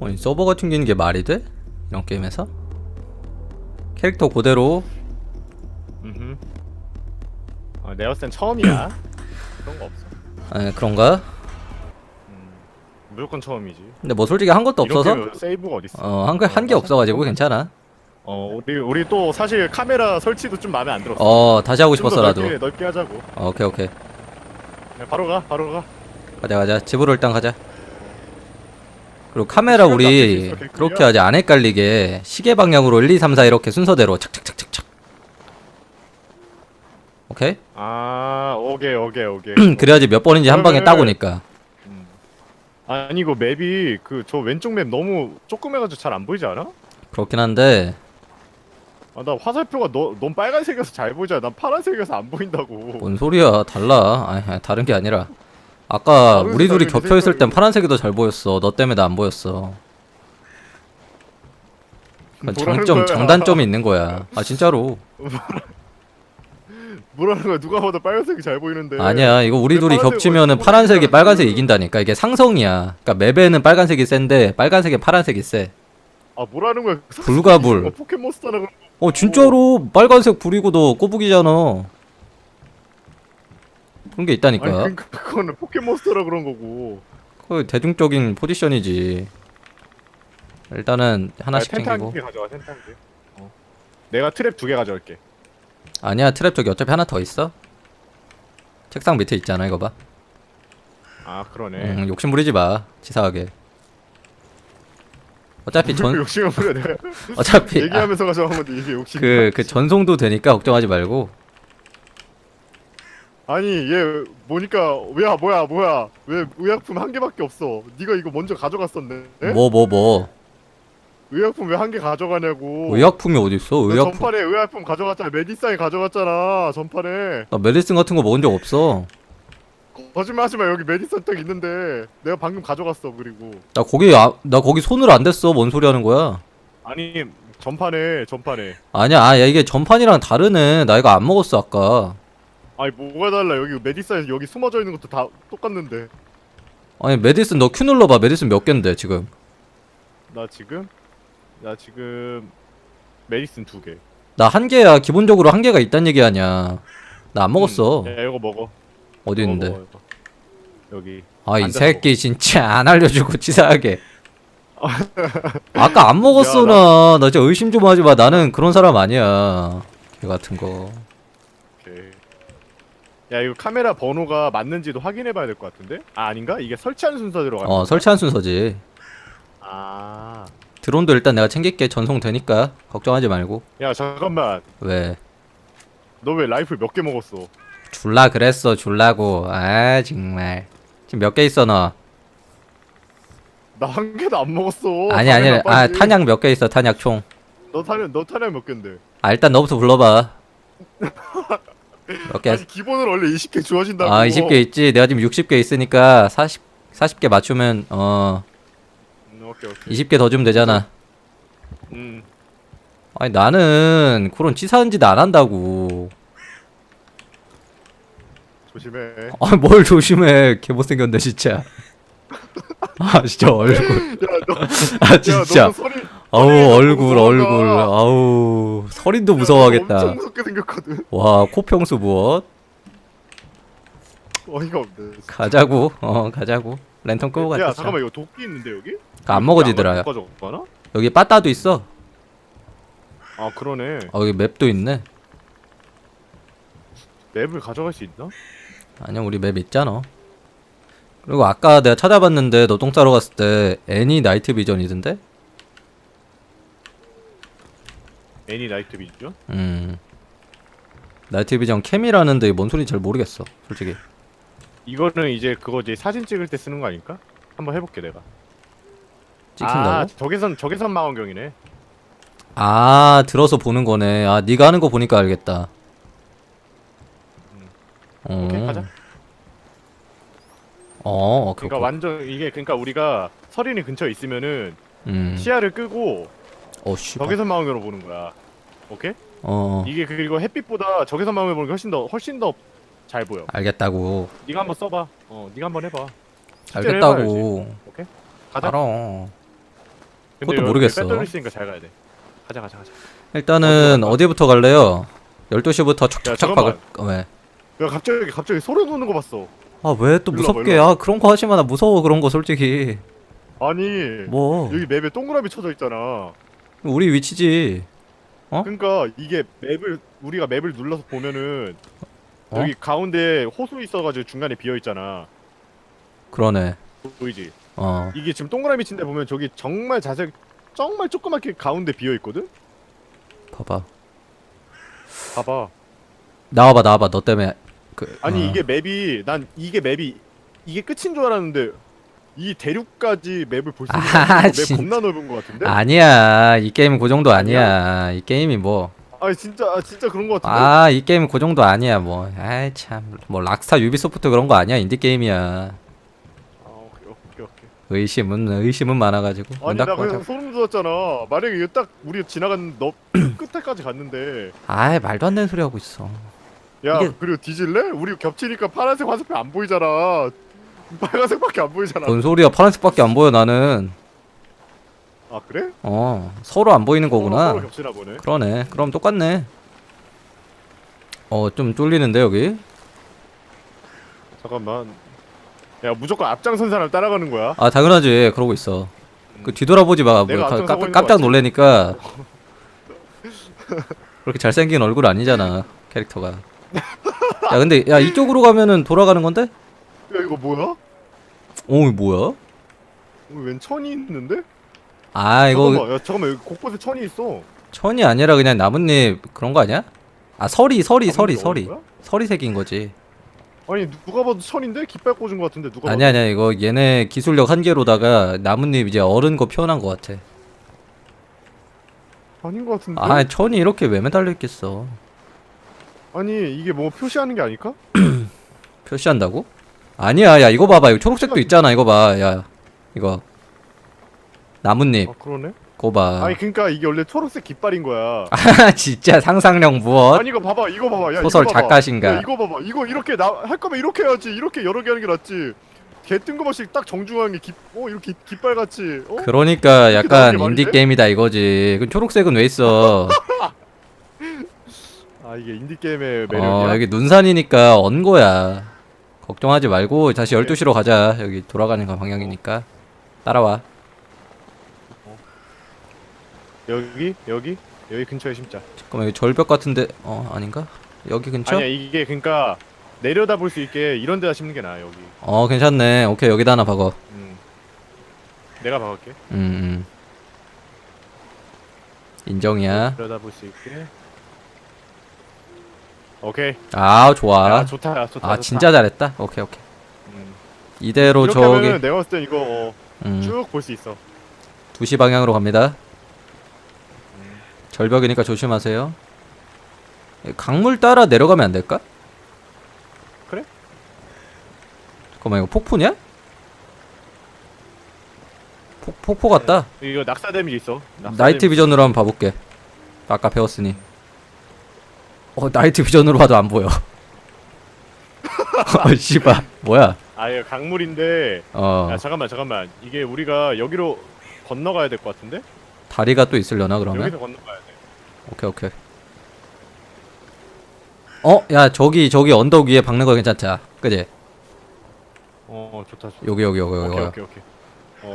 아니 서버가 튕기는 게 말이 돼? 이런 게임에서? 캐릭터 그대로 음. 아, 내가 봤을 땐 처음이야. 그런 거 없어. 아니 그런가? 음. 무조건 처음이지. 근데 뭐 솔직히 한 것도 없어서 이렇게 세이브가 어디 있어? 어한 게 없어가지고 괜찮아 어, 우리 우리 또 사실 카메라 설치도 좀 마음에 안 들었어. 어 다시 하고 좀더 싶었어 나도 넓게, 넓게 하자고. 어, 오케이 오케이 네, 바로 가, 바로 가. 가자 가자 집으로 일단 가자 그리고 카메라 우리. 그렇게 하지 안 헷갈리게 시계 방향으로 1, 2, 3, 4 이렇게 순서대로 착착착착착 오케이? 아, 오케이, 오케이, 오케이. 그래야지 몇 번인지 한 방에 그러면은- 따고니까 음. 아니 이거 맵이 그 저 왼쪽 맵 너무 조그매가지고 잘 안 보이지 않아? 그렇긴 한데 아, 나 화살표가 너, 넌 빨간색이어서 잘 보이잖아. 난 파란색이어서 안 보인다고. 뭔 소리야 달라 아니 아니, 다른 게 아니라 아까 우리 둘이 사람이 겹쳐 있을 땐 파란색이 더 잘 보였어 너 때문에 나 안 보였어 그러니까 뭐라는 장점 거야? 장단점이 있는 거야 아 진짜로 뭐라는 거야? 누가 봐도 빨간색이 잘 보이는데. 아니야 이거 우리 왜 둘이 파란색이 겹치면은 어디 파란색이 빨간색이 않았어? 이긴다니까 이게 상성이야 그러니까 맵에는 빨간색이 센데 빨간색에 파란색이 세 아 뭐라는 거야? 불가불. 어, 포켓몬스터나 그런. 어 진짜로 빨간색 불이고 너 꼬북이잖아 그런 게 아니 있다니까 그러니까 그거는 포켓몬스터라 그런 거고. 그 대중적인 포지션이지 일단은 하나씩 아니, 텐트 챙기고 한개 가져와 텐트 한 개. 어. 내가 트랩 두 개 가져올게. 아니야 트랩 저기 어차피 하나 더 있어 책상 밑에 있잖아 이거 봐 아 그러네. 응, 욕심 부리지 마 치사하게 어차피 전 욕심을 부려 내가 어차피 아, 얘기하면서 가져온 건데 이게 욕심. 그, 그 전송도 되니까 걱정하지 말고 아니 얘 보니까 뭐야 뭐야 뭐야 왜 의약품 한 개밖에 없어? 네가 이거 먼저 가져갔었네. 뭐 뭐 뭐 의약품 왜 한 개 가져가냐고. 의약품이 어딨어 너 의약품 전판에 의약품 가져갔잖아. 메디사인 가져갔잖아. 전판에. 나 메디슨 같은 거 먹은 적 없어 거짓말하지 마. 여기 메디슨 딱 있는데 내가 방금 가져갔어. 그리고 나 거기 아, 나 거기 손을 안 댔어 뭔 소리 하는 거야 아니 전판에 전판에. 아니야 아, 야, 이게 전판이랑 다르네 나 이거 안 먹었어 아까 아니 뭐가 달라? 여기 메디사인 여기 숨어져 있는 것도 다 똑같는데. 아니 메디슨 너큐 눌러봐 메디슨 몇 갠데 지금 나 지금 나 지금 메디슨 두 개. 나 한 개야 기본적으로 한 개가 있단 얘기 아니야 나 안 먹었어 음, 야 이거 먹어. 어디 있는데 먹어, 이거. 여기. 아 이 앉아서 새끼 진짜 안 알려주고 치사하게 아까 안 먹었어 야, 나. 나 진짜 의심 좀 하지 마. 나는 그런 사람 아니야. 걔 같은 거. 야 이거 카메라 번호가 맞는지도 확인해봐야 될 것 같은데? 아 아닌가? 이게 설치하는 순서 들어가. 어 설치한 순서지. 아. 드론도 일단 내가 챙길게. 전송 되니까 걱정하지 말고. 야 잠깐만. 왜? 너 왜 라이플 몇 개 먹었어? 줄라 그랬어. 줄라고. 아 정말. 지금 몇 개 있어 너? 나 한 개도 안 먹었어. 아니 아니. 아 빨리. 탄약 몇 개 있어. 탄약 총. 너 탄약 너 탄약 몇 개인데? 아 일단 너부터 불러봐. 몇 개? 아니 기본으로 원래 20개 주어진다고. 아 20개 있지. 내가 지금 60개 있으니까 40 40개 맞추면 어 음, 오케이 오케이. 20개 더 주면 되잖아. 음. 아니 나는 그런 치사한 짓 안 한다고. 조심해. 아 뭘 조심해 개 못생겼네 진짜. 아 진짜 얼굴. 야 너 아 진짜. 야, 너 소리. 아우 얼굴 얼굴. 아우 서린도 무서워하겠다. 엄청 무섭게 생겼거든. 와 코평수 무엇? 어이가 없네. 가자고. 어 가자고. 랜턴 끄고 가자. 야 잠깐만 이거 도끼 있는데 여기? 안 먹어지더라. 가져가나? 여기 빠따도 있어. 아 그러네. 어 여기 맵도 있네. 맵을 가져갈 수 있나? 아니야 우리 맵 있잖아. 그리고 아까 내가 찾아봤는데 너 똥 싸러 갔을 때 애니 나이트 비전이던데? 애니 나이트 비전? 음. 나이트 비전 캠이라는데 뭔 소리인지 잘 모르겠어. 솔직히. 이거는 이제 그거지 사진 찍을 때 쓰는 거 아닐까? 한번 해볼게 내가. 찍힌다고? 아 적외선 적외선 망원경이네. 아 들어서 보는 거네. 아 네가 하는 거 보니까 알겠다. 어. 오케이 가자. 어, 오케이. 그러니까 오케이. 완전 이게 그러니까 우리가 서린이 근처에 있으면은 음. 시야를 끄고 어, 씨. 적외선 망원경으로 보는 거야. 오케이? 어. 이게 그리고 햇빛보다 적외선 망원경 보는 게 훨씬 더 훨씬 더 잘 보여. 알겠다고. 네가 한번 써봐. 어, 네가 한번 해봐. 실제로 알겠다고. 오케이? 가자. 알아. 그것도 여기 모르겠어. 배터리 있으니까 잘 가야 돼. 가자 가자 가자. 일단은 어디로 어디부터 갈래요? 12시부터 야, 촉촉착 잠깐만. 박을 어, 왜? 야 갑자기 갑자기 소리 나는 거 봤어. 아 왜 또 일로 와봐, 무섭게 일로 아 그런 거 하지 마 나 무서워 그런 거 솔직히 아니 뭐 여기 맵에 동그라미 쳐져 있잖아. 우리 위치지 어? 그러니까 이게 맵을 우리가 맵을 눌러서 보면은 어? 여기 가운데 호수 있어가지고 중간에 비어 있잖아. 그러네 보이지? 어 이게 지금 동그라미 친데 보면 저기 정말 자세 정말 조그맣게 가운데 비어 있거든. 봐봐 봐봐. 나와봐 나와봐 너 때문에 그 아니 어. 이게 맵이 난 이게 맵이 이게 끝인 줄 알았는데 이 대륙까지 맵을 볼 수 있는 아, 맵 진- 겁나 넓은 것 같은데? 아니야 이 게임 그 정도 아니야 이 게임이 뭐 아니 진짜 아, 진짜 그런 것 같은데? 아 이 게임 그 정도 아니야 뭐 아이 참뭐 락스타 유비소프트 그런 거 아니야 인디 게임이야 아 오케이 오케이 오케이. 의심은 의심은 많아가지고 문 아니 나 닫고 그냥 하자. 소름 돋았잖아. 만약에 이거 딱 우리 지나간 너 끝에까지 갔는데 아이 말도 안 되는 소리 하고 있어 야 이게- 그리고 뒤질래? 우리 겹치니까 파란색 화살표 안 보이잖아. 빨간색밖에 안 보이잖아. 뭔 소리야 파란색밖에 안 보여 나는 아 그래? 어 서로 안 보이는 거구나 겹치나 보네. 그러네 그럼 똑같네 어 좀 쫄리는데 여기 잠깐만. 야 무조건 앞장선 사람 따라가는 거야. 아 당연하지 그러고 있어 그 뒤돌아보지 마 뭐, 내가 가- 앞장서고 깜, 있는 깜짝 맞지? 놀래니까 그렇게 잘생긴 얼굴 아니잖아 캐릭터가 야 근데 야 이쪽으로 가면은 돌아가는 건데? 야 이거 뭐야? 오 이거 뭐야? 여기 웬 천이 있는데? 아 이거 잠깐만, 야 잠깐만 여기 곳곳에 천이 있어. 천이 아니라 그냥 나뭇잎 그런 거 아니야? 아 설이 설이 설이 나뭇잎이 설이 어디 거야? 설이 색인 거지 아니 누가 봐도 천인데 깃발 꽂은 것 같은데 누가 아니야 아니야 이거 얘네 기술력 한계로다가 나뭇잎 이제 어른 거 표현한 거 같아 봐도 아닌 것 같은데. 아 천이 이렇게 왜 매달려 있겠어 아니 이게 뭐 표시하는 게 아닐까? 표시한다고? 아니야 야 이거 봐봐. 이거 초록색도 있잖아 이거 봐 야 이거. 나뭇잎. 아 그러네. 그거 봐. 아니 그러니까 이게 원래 초록색 깃발인 거야. 아 진짜 상상력 무엇? 아니 이거 봐봐 이거 봐봐. 야 소설 이거 봐봐. 작가신가? 야, 이거 봐봐. 이거 이렇게 나 할 거면 이렇게 해야지. 이렇게 여러 개 하는 게 낫지. 개 뜬금없이 딱 정중앙에 깃, 어 이렇게 깃발 같이. 어? 그러니까 약간 나오는 게 말이 인디 돼? 게임이다 이거지. 그 초록색은 왜 있어? 아 이게 인디 게임의 어 매력이야? 여기 눈산이니까 언 거야 걱정하지 말고 다시 12시로 가자. 여기 돌아가는 거 방향이니까. 따라와. 여기? 여기? 여기 근처에 심자. 잠깐만 여기 절벽 같은데 어 아닌가? 여기 근처? 아니야 이게 그러니까 내려다 볼 수 있게 이런 데다 심는 게 나아 여기. 어 괜찮네. 오케이 여기다 하나 박어. 음. 내가 박을게. 음, 음. 인정이야. 내려다 볼 수 있게 오케이 아 좋아 야 좋다 야 좋다 아 좋다. 진짜 잘했다 오케이 오케이 음. 이대로 이렇게 저기 하면은 내가 봤을 땐 이거 어, 음, 쭉볼 수 있어 2시 방향으로 갑니다 음. 절벽이니까 조심하세요 강물 따라 내려가면 안 될까? 그래? 잠깐만 이거 폭포냐? 폭, 폭포 같다 이거 낙사 데미지 있어 낙사 나이트 데미지. 비전으로 한번 봐볼게 아까 배웠으니 어 나이트 비전으로 봐도 안 보여. 어 씨발 뭐야? 아 이거 강물인데. 어. 야 잠깐만 잠깐만. 이게 우리가 여기로 건너가야 될 것 같은데? 다리가 또 있으려나 그러면? 여기서 건너가야 돼. 오케이 오케이. 어? 야 저기 저기 언덕 위에 박는 거 괜찮다. 그지? 어 좋다 좋다. 여기 여기 여기 여기. 오케이 오케이 오케이.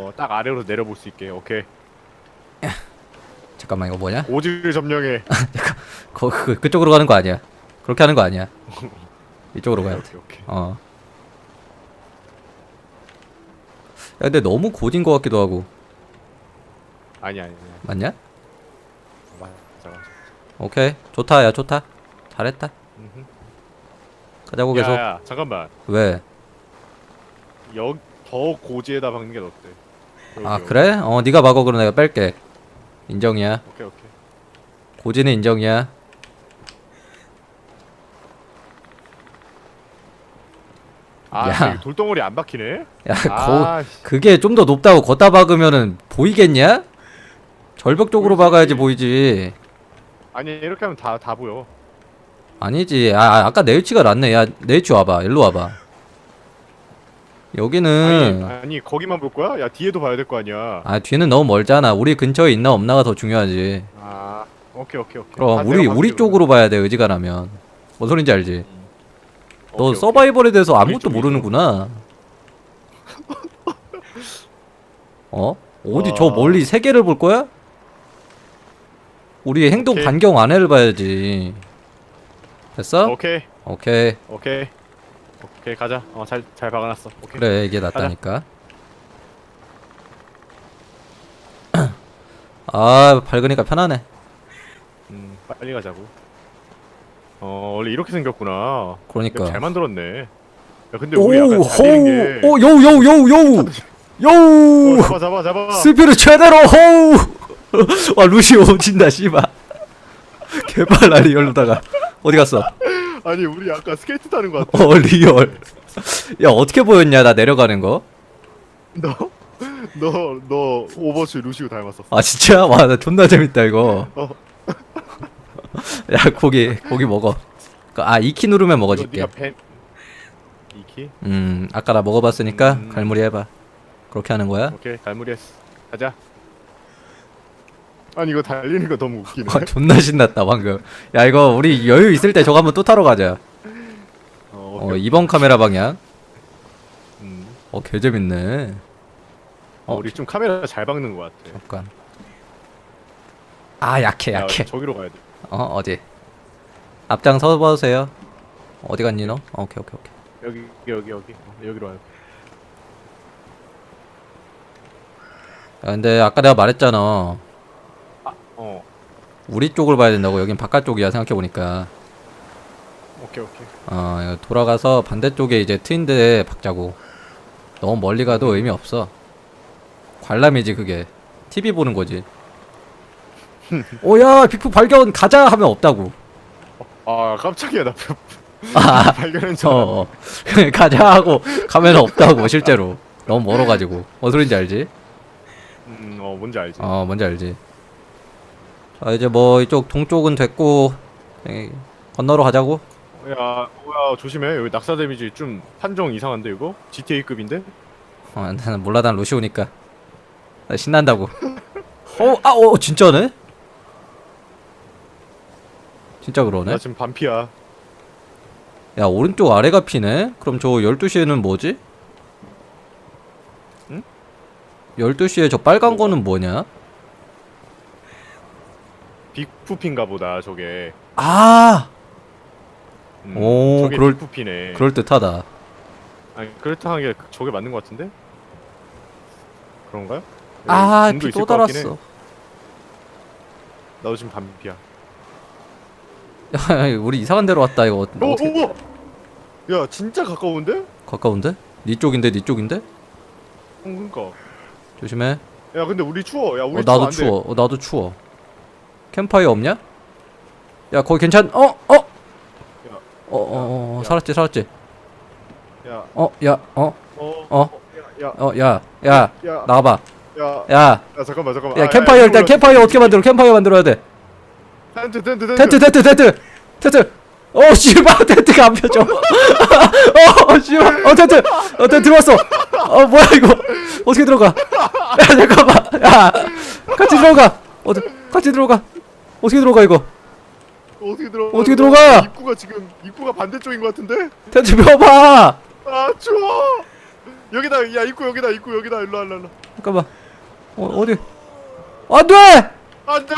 어딱 아래로 내려볼 수 있게. 오케이 잠깐만 이거 뭐냐? 오지를 점령해. 거, 그, 그쪽으로 가는 거 아니야. 그렇게 하는 거 아니야. 이쪽으로 가야 오케이 오케이. 돼어. 야 근데 너무 고진 거 같기도 하고. 아니 아니 아니. 맞냐? 맞아 맞아 오케이. 좋다 야 좋다. 잘했다. 음흠. 가자고 계속. 야 야 잠깐만. 왜? 여더 고지에다 박는 게 어때? 여기, 아 여기. 그래? 어 네가 막어. 그럼 내가 뺄게 인정이야 오케이 오케이 고지는 인정이야 아 야. 돌덩어리 안 박히네? 야 고, 아 씨. 그게 좀 더 높다고 걷다 박으면은 보이겠냐? 절벽 쪽으로 보이지. 박아야지 보이지 아니 이렇게 하면 다 다 보여 아니지 아 아, 아까 내 위치가 낫네 야 내 위치 와봐 일로 와봐 여기는 아니, 아니 거기만 볼 거야? 야 뒤에도 봐야 될 거 아니야. 아 뒤는 너무 멀잖아. 우리 근처에 있나 없나가 더 중요하지. 아 오케이 오케이 오케이. 그럼 아, 우리 우리 쪽으로 봐야 돼 의지가라면. 뭔 소린지 알지? 그러면. 너. 서바이벌에 대해서 아무것도 쪽이 모르는구나. 어? 어디 와. 저 멀리 세 개를 볼 거야? 우리 행동 오케이. 반경 안에를 봐야지. 됐어? 오케이 오케이. 오케이 오케이 가자. 어 잘 잘 박아놨어. 오케이. 그래 이게 낫다니까. 아 밝으니까 편하네. 음 빨리 가자고. 어 원래 이렇게 생겼구나. 그러니까. 야, 잘 만들었네. 야 근데 우리 약간 달리는 게. 오 요우 요우 요우 요우 어, 잡아 잡아 잡아. 스피드 최대로 호우 와 루시 오진다 씨발 개빨라 리얼로다가 어디 갔어 아니 우리 아까 스케이트 타는 거 같아. 어 리얼 야 어떻게 보였냐 나 내려가는 거아 너? 너, 너 오버워치 루시오 닮았었어. 아, 진짜 와 나 존나 재밌다 이거 어. 야 고기 고기 먹어 아 2키 누르면 이거 먹어줄게 네가 팬 이키? 음 아까 나 먹어봤으니까 음. 갈무리 해봐 그렇게 하는 거야 오케이 갈무리 했어. 가자. 아니 이거 달리는 거 너무 웃기네. 와 존나 신났다 방금 야 이거 우리 여유 있을 때 저거 한번 또 타러 가자 어, 어 오케이. 2번 카메라 방향 음. 어 개재밌네 어, 어. 우리 좀 카메라 잘 박는 거 같아. 잠깐 아 약해 야, 약해 저기로 가야 돼. 어 어디 앞장 서보세요 어디 갔니 너? 어, 오케이 오케이 오케이 여기 여기 여기 어, 여기로 와요. 야 근데 아까 내가 말했잖아 어. 우리 쪽을 봐야 된다고 여긴 바깥쪽이야 생각해 보니까 오케이 오케이. 어 이거 돌아가서 반대쪽에 이제 트인데 박자고 너무 멀리 가도 의미 없어 관람이지 그게 TV 보는 거지 오야 빅프 발견 가자 하면 없다고 아 깜짝이야 나 아 발견한 줄 어. 어. 가자 하고 가면 없다고 실제로 너무 멀어가지고 뭔 소린지 알지? 음, 어 뭔지 알지. 어 뭔지 알지 자 이제 뭐 이쪽 동쪽은 됐고 에이, 건너러 가자고 야, 뭐야 조심해. 여기 낙사 데미지 좀 판정 이상한데 이거? GTA급인데? 어 나는 몰라 난 루시오니까 나 신난다고 어 아 어 진짜네? 진짜 그러네 나 지금 반피야. 야 오른쪽 아래가 피네? 그럼 저 12시에는 뭐지? 응? 12시에 저 빨간 거는 뭐냐? 빅푸핀가 보다 저게. 아 음, 오, 저게 그럴- 빅푸피네. 그럴 듯하다 아니 그렇다는 게 저게 맞는 것 같은데? 그런가요? 아 있을 또. 달았어 나도 지금 반피야. 야 우리 이상한 데로 왔다 이거 어, 오, 어떻게 오, 오! 야 진짜 가까운데? 가까운데? 니 쪽인데 니 쪽인데? 어, 그러니까. 조심해 야 근데 우리 추워. 야 어, 우리 나도 안 돼. 추워 어, 나도 추워 캠파이어 없냐? 야 거기 괜찮 어? 어? 어, 어, 어, 어, 야. 살았지, 살았지. 야, 어, 야, 어, 어, 어? 야, 야, 어, 야, 야, 야, 나와봐. 야, 야, 야, 잠깐만, 잠깐만. 야, 아, 캠파이어 일단 캠파이어 어떻게 만들어? 캠파이어 만들어야 돼. 텐트, 텐트, 텐트. 텐트, 텐트, 텐트, 텐트. 어, 씨발, 텐트가 안 펴져. 어, 씨발, 어, 텐트, 어, 텐트 들어왔어. 어, 뭐야 이거? 어떻게 들어가? 야, 잠깐만, 야, 같이 들어가. 어, 같이 들어가. 어떻게 들어가 이거? 어떻게 들어가? 어떻게 들어가? 입구가 지금 입구가 반대쪽인 것 같은데? 텐트 펴봐. 아 추워. 여기다, 야 입구 여기다, 입구 여기다, 일로 와, 일로 와, 일로. 와. 잠깐만. 어, 어디? 안 돼! 안돼.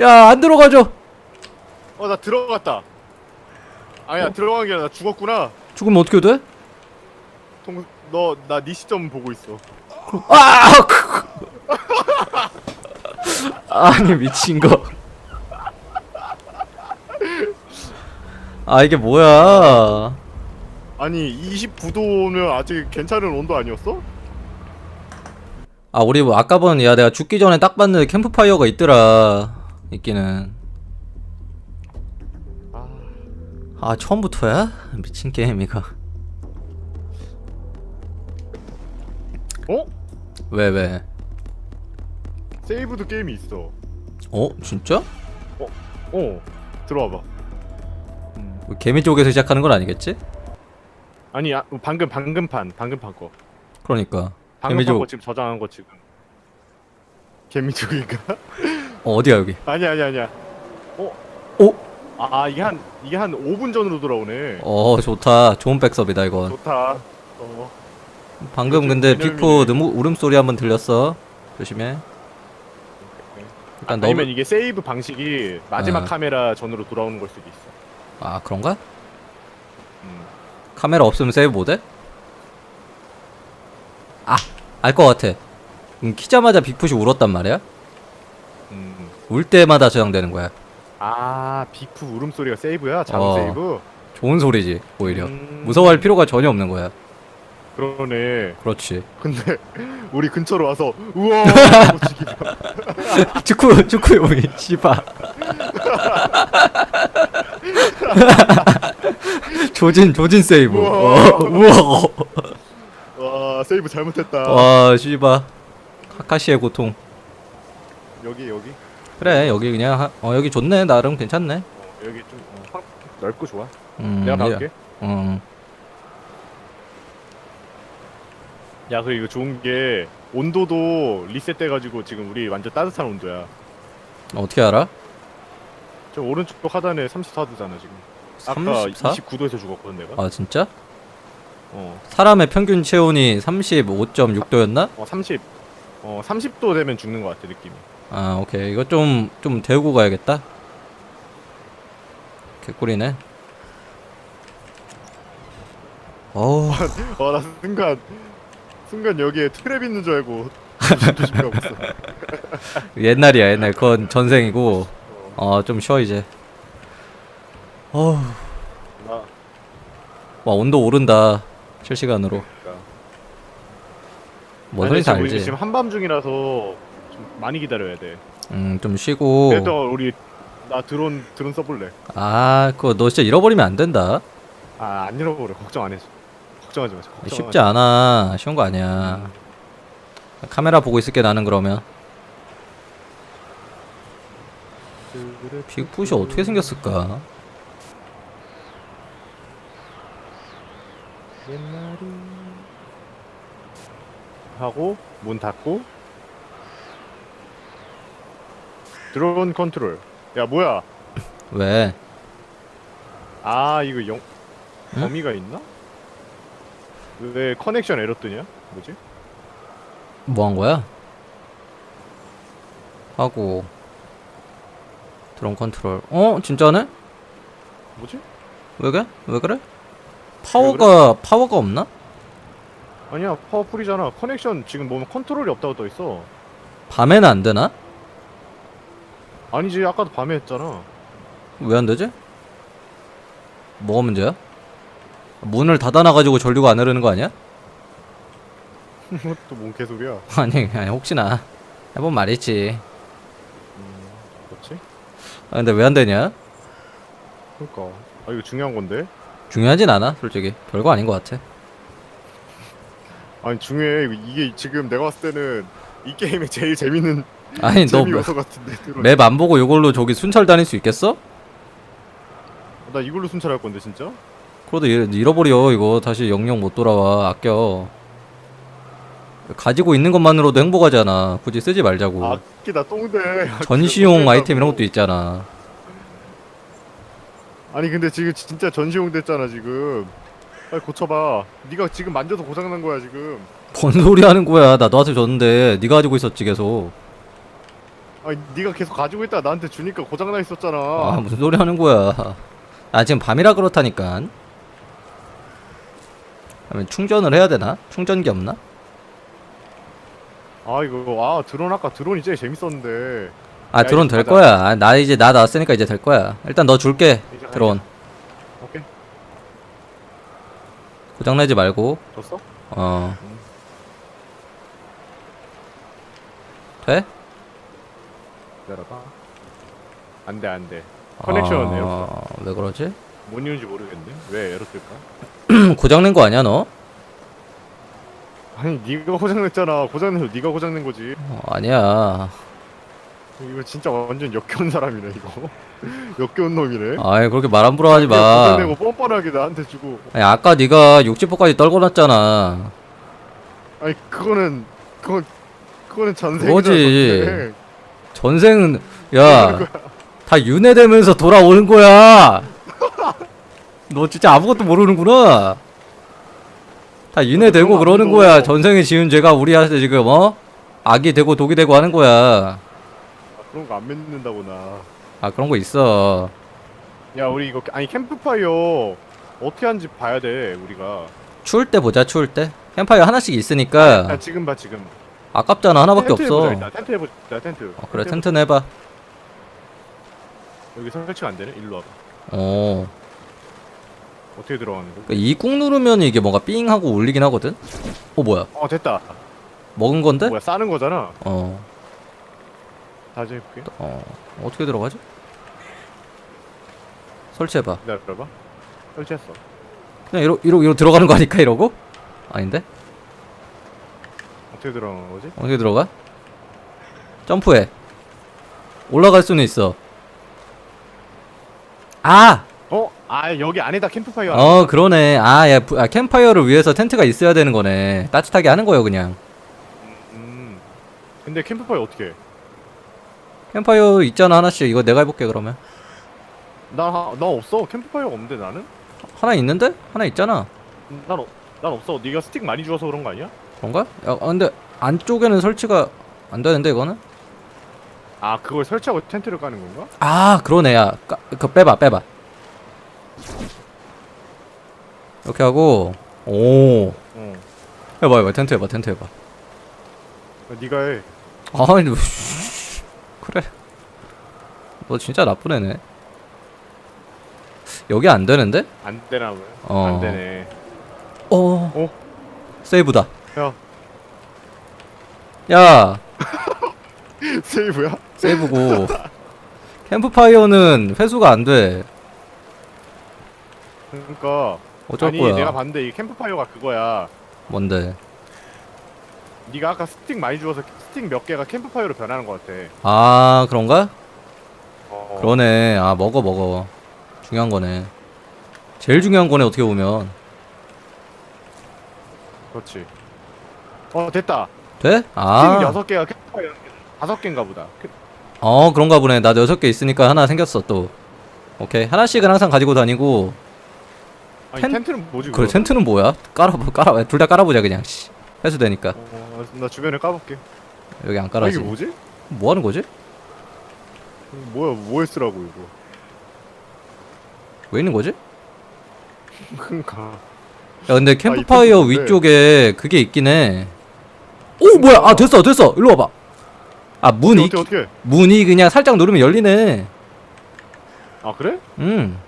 야, 안 들어가죠. 어, 나 들어갔다. 아니야, 어? 들어간 게 아니라 나 죽었구나. 죽으면 어떻게 돼? 동, 너, 나네 시점 보고 있어. 아! 아니 미친 거. 아 이게 뭐야? 아니, 29도면 아직 괜찮은 온도 아니었어? 아 우리 뭐 아까 본 야 내가 죽기 전에 딱 봤는데 캠프파이어가 있더라. 있기는. 아, 아 처음부터야? 미친 게임 이거. 어? 왜 왜? 세이브드 게임이 있어. 어 진짜? 어, 들어와봐. 음. 뭐 개미 쪽에서 시작하는 건 아니겠지? 아니 아, 방금 방금 판 방금 판 거 그러니까 방금 개미족. 판거 지금 저장한 거 지금 개미족인가? 어, 어디야 여기 아니 아니 아니야 어? 오? 아 이게 한 이게 한 5분 전으로 돌아오네 어 좋다 좋은 백섭이다 이건 좋다 어 방금 근데. 빅푸 너무 울음소리 한번 들렸어 조심해 일단 너무 아니면 이게 세이브 방식이 마지막 어. 카메라 전으로 돌아오는 걸 수도 있어 아 그런가? 음. 카메라 없으면 세이브 못해? 아! 알 것 같아 음, 키자마자 빅풋이 울었단 말이야? 음. 울 때마다 저장되는 거야 아 빅프 울음소리가 세이브야? 자동 어. 세이브? 좋은 소리지 오히려 음. 무서워할 필요가 전혀 없는 거야 그러네. 그렇지. 근데 우리 근처로 와서 우와! 하고 죽이면 축구 축구 용이 씨바. 조진 조진 세이브. 우와. 어, 우와. 와 세이브 잘못했다. 와 씨바. 카카시의 고통. 여기 여기? 그래 여기 그냥 하, 어 여기 좋네. 나름 괜찮네. 어, 여기 좀 어, 확 넓고 좋아. 음, 내가 예. 나올게. 음. 야 그리고 이거 좋은 게 온도도 리셋돼가지고 지금 우리 완전 따뜻한 온도야. 어떻게 알아? 저 오른쪽 하단에 34도잖아 지금. 아까 34? 29도에서 죽었거든 내가. 아 진짜? 어, 사람의 평균 체온이 35.6도였나? 어 30, 어 30도 되면 죽는 것 같아 느낌이. 아 오케이. 이거 좀 좀 데우고 가야겠다. 개꿀이네. 어우. 와나 순간 순간 여기에 트랩 있는 줄 알고 조심 가고 있어. 옛날이야 옛날. 그건 전생이고. 어, 어좀 쉬어 이제. 어우 나와 온도 오른다 실시간으로. 그러니까. 아니, 소린지 지금 우리 알지? 지금 한밤 중이라서 좀 많이 기다려야 돼. 음 좀 쉬고. 그래도 우리 나 드론 드론 써볼래. 아 그거 너 진짜 잃어버리면 안 된다. 아안 잃어버려. 걱정 안 해줘 걱정하지 마 걱정 쉽지 않아. 쉬운 거 아니야. 카메라 보고 있을게 나는 그러면. 빅풋이 어떻게 생겼을까? 하고 문 닫고 드론 컨트롤. 야 뭐야? 왜? 아 이거 영 응? 범위가 있나? 왜 커넥션 에러 뜨냐? 뭐지? 뭐 한 거야? 하고 드론 컨트롤 어 진짜네? 뭐지? 왜 그래? 왜 그래? 파워가 파워가 없나? 아니야 파워풀이잖아 커넥션 지금 보면 컨트롤이 없다고 떠 있어 밤에는 안 되나? 아니지 아까도 밤에 했잖아 왜 안 되지? 뭐가 문제야? 문을 닫아놔가지고 전류가 안 흐르는 거 아니야? 또뭔 개소리야 아니 아니 혹시나 해본 말이지 음, 그렇지? 아 근데 왜 안 되냐? 그러니까 아 이거 중요한 건데 중요하진 않아 솔직히 별거 아닌 것 같아 아니 중요해 이거 이게 지금 내가 봤을 때는 이 게임의 제일 재밌는 아니 재미 요소 같은데 드론. 너맵 안 보고 이걸로 저기 순찰 다닐 수 있겠어? 나 이걸로 순찰할 건데 진짜? 잃- 잃어버려 이거. 다시 영영 못 돌아와. 아껴. 가지고 있는 것만으로도 행복하잖아. 굳이 쓰지 말자고. 아끼다 똥대. 전시용 아이템 이런 것도 있잖아. 아니 근데 지금 진짜 전시용 됐잖아 지금. 빨리 고쳐봐. 네가 지금 만져서 고장난 거야 지금. 뭔 소리 하는 거야. 나 너한테 줬는데 네가 가지고 있었지 계속. 아니 네가 계속 가지고 있다가 나한테 주니까 고장나 있었잖아. 아 무슨 소리 하는 거야. 아 지금 밤이라 그렇다니까 그러면 충전을 해야 되나? 충전기 없나? 아 이거 아 드론 아까 드론이 제일 재밌었는데 아 야, 드론 이제 될 가자. 거야 아, 나 이제 나 나왔으니까 이제 될 거야 일단 너 줄게 이제 드론 오케이 고장 내지 말고 줬어? 어 음. 돼? 기다려봐 안돼 안돼 커넥션 어, 왜 그러지? 뭔 이유인지 모르겠네 왜 에러 뜰까? 고장낸 거 아니야 너? 아니 네가 고장냈잖아. 고장내서 네가 고장낸 거지. 어, 아니야. 이거 진짜 완전 역겨운 사람이네 이거. 역겨운 놈이네. 아이 그렇게 말 함부로 하지 마. 내고 뻔뻔하게 나한테 주고. 아니 아까 네가 60%까지 떨궈놨잖아. 아니 그거는 그건 그거는 전생 그거지. 전생은 야 다 윤회되면서 돌아오는 거야 너 진짜 아무것도 모르는구나 다 그런 거안 그러는. 거야 전생에 지은 죄가 우리한테 지금 어? 악이 되고 독이 되고 하는 거야 그런 거 안 믿는다고 나. 아 그런 거 있어 야 우리 이거 아니 캠프파이어 어떻게 하는지 봐야 돼 우리가. 추울 때 보자 추울 때 캠파이어 하나씩 있으니까 야 지금 봐 지금. 아깝잖아 하나밖에 텐트 없어 해보자, 일단. 텐트 해보자 텐트. 어, 그래 텐트 해보자. 여기 설치가 안 되네. 일로 와봐. 어 어떻게 들어가는 거? 이꾹 누르면 이게 뭔가 삥 하고 울리긴 하거든 어 뭐야 어 됐다. 먹은 건데? 뭐야 싸는 거잖아. 어, 다시 해볼게. 어 어떻게 들어가지? 설치해봐 기다려봐. 설치했어. 그냥 이러, 이러, 이러 들어가는 거 아닐까 이러고? 아닌데? 어떻게 들어가는 거지? 어떻게 들어가? 점프해 올라갈 수는 있어 아! 어? 아 여기 안에다 캠프파이어. 어 그러네 아, 야, 부- 아 캠파이어를 위해서 텐트가 있어야 되는 거네 따뜻하게 하는 거예요 그냥 음. 근데 캠프파이어 어떻게? 해? 캠파이어 있잖아 하나씩 이거 내가 해볼게 그러면 나, 나 없어. 캠프파이어가 없는데 나는? 하나 있는데? 하나 있잖아 난, 어, 난 없어. 네가 스틱 많이 주어서 그런 거 아니야? 그런가? 야 아, 근데 안쪽에는 설치가 안 되는데 이거는? 아 그걸 설치하고 텐트를 까는 건가? 아 그러네 야 까, 그거 빼봐 빼봐 이렇게 하고 오 어. 해봐 해봐 텐트 해봐 텐트 해봐 네가 해. 아니 뭐, 그래 너 진짜 나쁜 애네 여기 안 되는데? 안 되나 보네. 어. 안 되네. 어 어? 세이브다 야 야 세이브야? 세이브고 캠프파이어는 회수가 안 돼 그러니까 어쩔 아니 거야 내가 봤는데 이 캠프파이어가 그거야. 뭔데 네가 아까 스틱 많이 주어서 스틱 몇 개가 캠프파이어로 변하는 것 같아. 아 그런가? 어. 그러네. 아 먹어 먹어. 중요한 거네. 제일 중요한 거네 어떻게 보면. 그렇지. 어 됐다. 돼? 스틱 아. 여섯 개가 캠프파이어 다섯 개인가 보다. 캠- 어 그런가 보네. 나 여섯 개 있으니까 하나 생겼어 또. 오케이 하나씩은 항상 가지고 다니고. 아니 텐- 텐 트는 뭐지? 그래 그거? 텐트는 뭐야? 깔아 깔아 둘다 깔아보자 그냥. 씨. 회수되니까 어, 나 주변에 까볼게. 여기 안 아, 깔아지. 이게 뭐지? 뭐 하는 거지? 뭐야 뭐 했으라고 이거. 왜 있는 거지? 야 근데 캠프파이어 텐트 뭔데? 위쪽에 그게 있긴 해. 오 뭐야? 아 됐어 됐어. 일로 와봐. 아 문이 어떻게 어떻게? 문이 그냥 살짝 누르면 열리네. 아 그래? 음.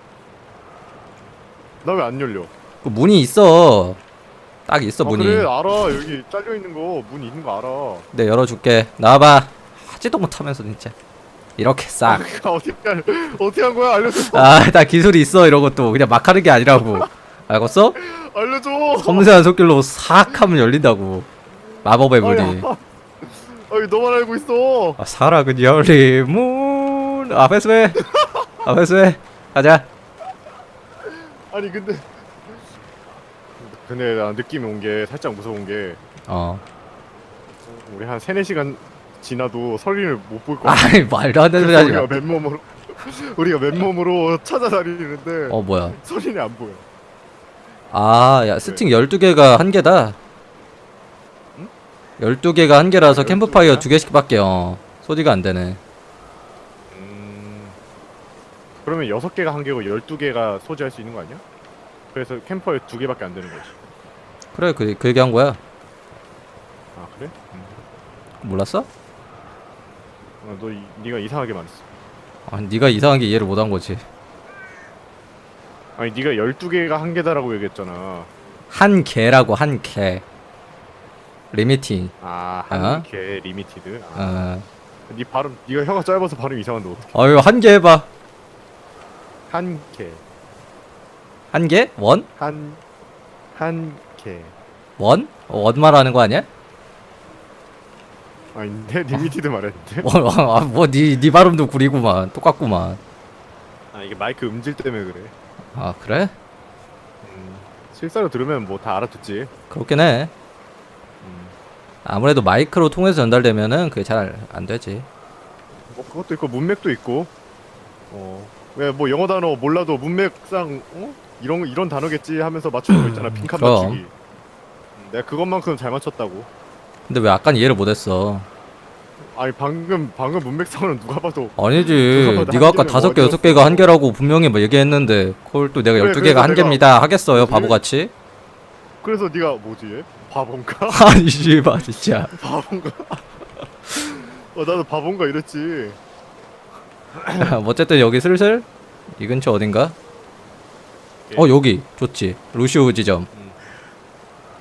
나 왜 안 열려? 그 문이 있어. 딱 있어 아, 문이. 그래 알아 여기 잘려 있는 거 문 있는 거 알아. 네 열어줄게. 나와봐. 하지도 못하면서 진짜 이렇게 싹. 아, 어떻게 한, 어떻게 한 거야 알려줘. 아, 나 기술이 있어 이런 것도 그냥 막 하는 게 아니라고. 알겠어? 알려줘. 섬세한 속길로 싹 하면 열린다고. 마법의 문이. 아, 아니 너만 알고 있어. 아, 사랑은 열리문. 아, 회수해. 아, 회수해. 가자. 아니 근데 근데 나 느낌이 온 게 살짝 무서운 게 어. 우리 한 3, 4시간 지나도 설린을 못 볼 거야. 아이 말도 안 되는 소리 하지 마. 우리가 맨몸으로 우리가 맨몸으로 찾아다니는데 어 뭐야? 설린이 안 보여. 아, 야 스팅 12개가 한 개다. 응? 12개가 한 개라서 12 캠프파이어 개야? 두 개씩밖에 어. 소지가 안 되네. 음. 그러면 6개가 한 개고 12개가 소지할 수 있는 거 아니야? 그래서 캠퍼에 두 개밖에 안 되는 거지. 그래, 그, 그 얘기한 거야. 아 그래? 음. 몰랐어? 어, 너 이, 네가 이상하게 말했어. 아, 네가 이상한 게 이해를 못 한 거지. 아니 네가 12개가 한 개다라고 얘기했잖아. 한 개라고 한 개. 리미팅. 아, 어? 한개 리미티드. 아, 어. 네 발음 네가 혀가 짧아서 발음 이상한데 어떻게? 어유 한 개 해봐. 한 개. 한 개? 원? 한, 한 개. 원? 어, 원 말하는 거 아니야? 아닌데 리미티드 말했는데. 뭐니 니 발음도 구리구만 똑같구만 아 이게 마이크 음질 때문에 그래. 아 그래? 음, 실사로 들으면 뭐 다 알아듣지. 그렇긴 해 음, 아무래도 마이크로 통해서 전달되면은 그게 잘 안 되지 뭐 그것도 있고 문맥도 있고. 어. 왜 뭐 영어 단어 몰라도 문맥상 어? 이런 이런 단어겠지 하면서 맞추는 거 있잖아. 빈칸 그럼. 맞추기. 음, 내가 그것만큼 잘 맞췄다고. 근데 왜 아까 이해를 못했어 아니 방금 방금 문맥상으로는 누가 봐도 아니지 그거보다 네가 한 아까 개는 다섯 개? 여섯 개가 한 개라고 분명히 뭐 얘기했는데 그걸 또 내가 그래, 열두 개가 그래서 한 내가- 개입니다 하겠어요? 바보같이 그래서 네가 뭐지? 얘? 바본가? 아니 씨발 진짜 바본가? 어 나도 바본가 이랬지. 뭐 어쨌든 여기 슬슬 이 근처 어딘가 어 여기 좋지 루시우 지점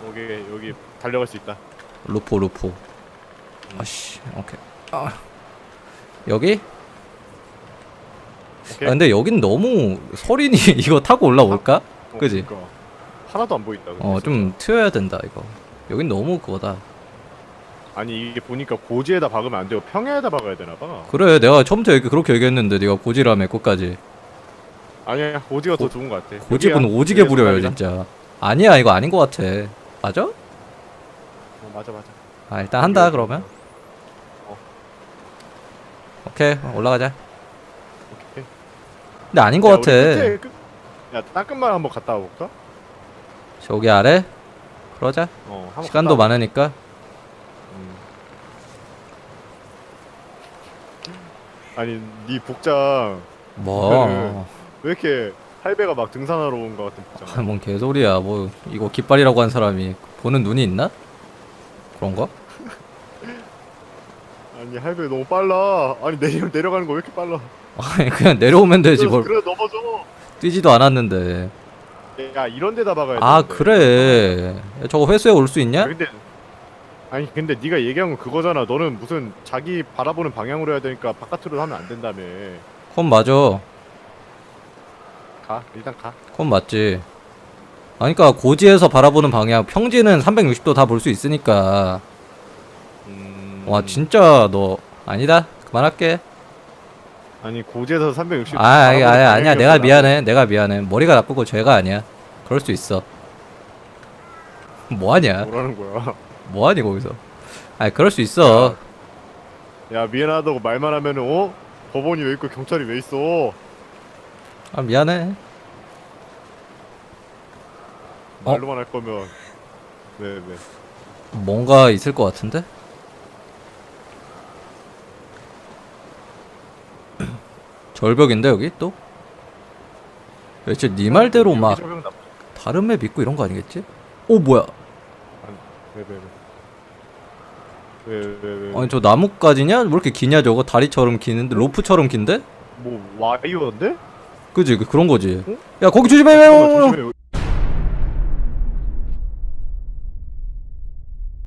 여기 여기 달려갈 수 있다. 루포 루포 아씨 오케이 아. 여기? 오케이. 아, 근데 여긴 너무 서린이 이거 타고 올라올까? 어, 그지? 그러니까. 하나도 안 보인다. 근데 어 진짜. 좀 튀어야 된다 이거 여긴 너무 그거다 아니 이게 보니까 고지에다 박으면 안 되고 평야에다 박아야 되나 봐. 그래 내가 처음부터 얘기, 그렇게 얘기했는데 네가 고지라며 끝까지 아니야 고지가 더 좋은 것 같아. 고집은 여기야. 오지게 여기야, 부려요. 진짜 아니야 이거 아닌 것 같아 맞아? 어, 맞아 맞아. 아 일단 한다 그러면 어. 오케이 올라가자 오케이. 근데 아닌 것 야, 같아 우리 끝에 끝- 야 땅끝만 한번 갔다 와볼까? 저기 아래 그러자 어. 한번 시간도 갔다 와. 많으니까 아니 네 복장 뭐 왜 이렇게 할배가 막 등산하러 온 것 같은 복장? 아, 뭔 개소리야 뭐 이거 깃발이라고 한 사람이 보는 눈이 있나? 그런가? 아니 할배 너무 빨라. 아니 내려 내려가는 거 왜 이렇게 빨라? 아니 그냥 내려오면 되지 뭘 그래 넘어져. 뛰지도 않았는데 야 이런 데다 박아야 돼. 아 그래 야, 저거 회수해 올 수 있냐? 근데 아니 근데 네가 얘기한 건 그거잖아. 너는 무슨 자기 바라보는 방향으로 해야 되니까 바깥으로 하면 안 된다며. 그건 맞아. 가. 일단 가. 그건 맞지. 아니 그니까 고지에서 바라보는 방향. 평지는 360도 다 볼 수 있으니까. 음... 와 진짜 너 아니다? 그만할게. 아니 고지에서 360. 아 아니, 아니 아니야. 내가 미안해. 내가 미안해. 머리가 나쁘고 죄가 아니야. 그럴 수 있어. 뭐하냐? 뭐라는 거야? 뭐하니 거기서 아니 그럴 수 있어 야 미안하다고 말만 하면은 어? 법원이 왜 있고 경찰이 왜 있어? 아 미안해 어? 말로만 할 거면 네 네. 뭔가 있을 것 같은데 절벽인데 여기 또? 대체 네 말대로 막 다른 맵 있고 이런 거 아니겠지? 오 뭐야 왜 왜 왜 왜왜뭐 아니 저 나뭇가지냐? 왜 이렇게 기냐 저거 다리처럼 기는데 로프처럼 긴데? 뭐 와이어인데? 그지 그- 그런 거지 어? 야 거기 조심해 잠깐만, 조심해.